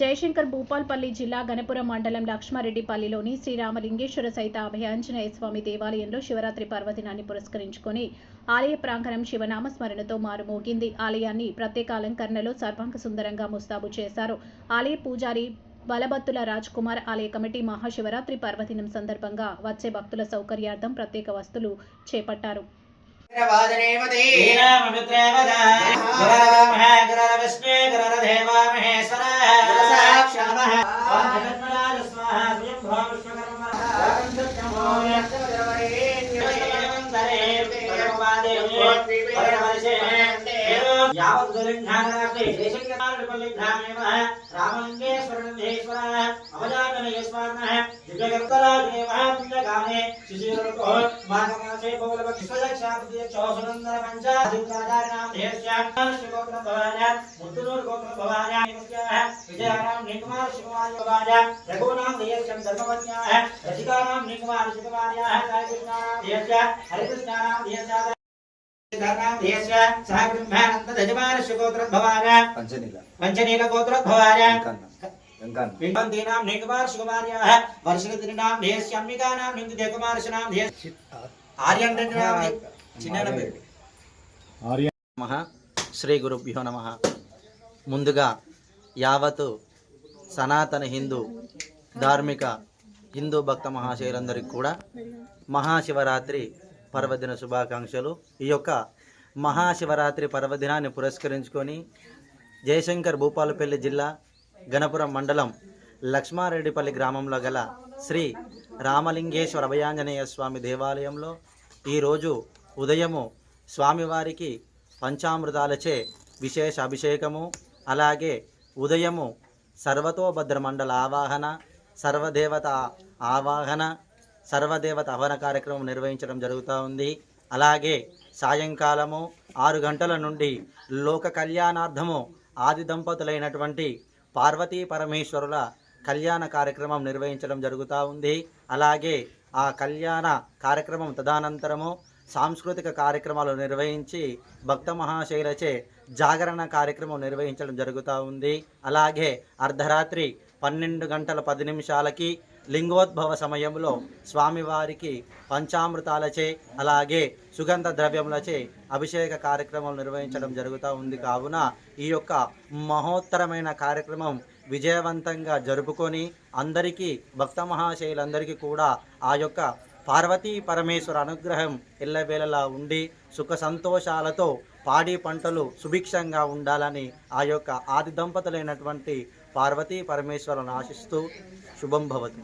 జయశంకర్ భూపాల్పల్లి జిల్లా గణపురం మండలం లక్ష్మారెడ్డిపల్లిలోని శ్రీరామలింగేశ్వర సైత అభయాంజనేయ స్వామి దేవాలయంలో శివరాత్రి పర్వదినాన్ని పురస్కరించుకొని ఆలయ ప్రాంగణం శివనామ స్మరణతో మారుమోగింది. ఆలయాన్ని ప్రత్యేక అలంకరణలో సర్వాంగ సుందరంగా ముస్తాబు చేశారు. ఆలయ పూజారి బలబత్తుల రాజ్ కుమార్ ఆలయ కమిటీ మహాశివరాత్రి పర్వదినం సందర్భంగా వచ్చే భక్తుల సౌకర్యార్థం ప్రత్యేక వస్తువులు చేపట్టారు. यावद्गुरुघ्नानापि देशिङ्गकारपल्लिघ्नामेव रामलिङ्गेश्वरलिङ्गेश्वरः अवजा यस्मान्नः दिव्यकर्तराग्रे महापुण्यकामे शिशिरतो माघमासे पौलभक्षापतियक्षोसुनन्दन पञ्चाधिकाराणां देहस्यान्नश्रीगोत्रभवाय मुत्तुनूर्गोत्रभवायाः विजयानां निकुमार शिववायवाय रघूनां देहस्यं धर्मपत्न्याः रसिकानां निकुमार शिववार्याः कायकृष्णानां देहस्य हरिकृष्णानां देहस्य सह ब्रह्मानन्दजमान शुगोत्रोद्भवाय पञ्चनील पञ्चनीलगोत्रोद्भवाय నమః శ్రీ గురుభ్యో నమ ముందుగా యావత్ సనాతన హిందూ ధార్మిక హిందూ భక్త మహాశయులందరికీ కూడా మహాశివరాత్రి పర్వదిన శుభాకాంక్షలు. ఈ యొక్క మహాశివరాత్రి పర్వదినాన్ని పురస్కరించుకొని జయశంకర్ భూపాలపల్లి జిల్లా గణపురం మండలం లక్ష్మారెడ్డిపల్లి గ్రామంలో గల శ్రీ రామలింగేశ్వర అభయాంజనేయ స్వామి దేవాలయంలో ఈరోజు ఉదయము స్వామివారికి పంచామృతాలచే విశేష అభిషేకము అలాగే ఉదయము సర్వతోభద్ర మండల ఆవాహన సర్వదేవత ఆవాహన సర్వదేవత హవన కార్యక్రమం నిర్వహించడం జరుగుతూ ఉంది. అలాగే సాయంకాలము ఆరు గంటల నుండి లోక కళ్యాణార్థము ఆది దంపతులైనటువంటి పార్వతీ పరమేశ్వరుల కళ్యాణ కార్యక్రమం నిర్వహించడం జరుగుతూ ఉంది. అలాగే ఆ కళ్యాణ కార్యక్రమం తదనంతరము సాంస్కృతిక కార్యక్రమాలు నిర్వహించి భక్త మహాశైలచే జాగరణ కార్యక్రమం నిర్వహించడం జరుగుతూ ఉంది. అలాగే అర్ధరాత్రి పన్నెండు గంటల పది నిమిషాలకి లింగోద్భవ సమయంలో స్వామివారికి పంచామృతాలచే అలాగే సుగంధ ద్రవ్యములచే అభిషేక కార్యక్రమం నిర్వహించడం జరుగుతూ ఉంది. కావున ఈ యొక్క మహోత్తరమైన కార్యక్రమం విజయవంతంగా జరుపుకొని అందరికీ భక్త మహాశైలందరికీ కూడా ఆ యొక్క పార్వతీ పరమేశ్వర అనుగ్రహం ఎల్లవేళలా ఉండి సుఖ సంతోషాలతో పాడి పంటలు సుభిక్షంగా ఉండాలని ఆ యొక్క ఆది దంపతులైనటువంటి పార్వతీ పరమేశ్వరులను ఆశిస్తూ శుభం భవతి.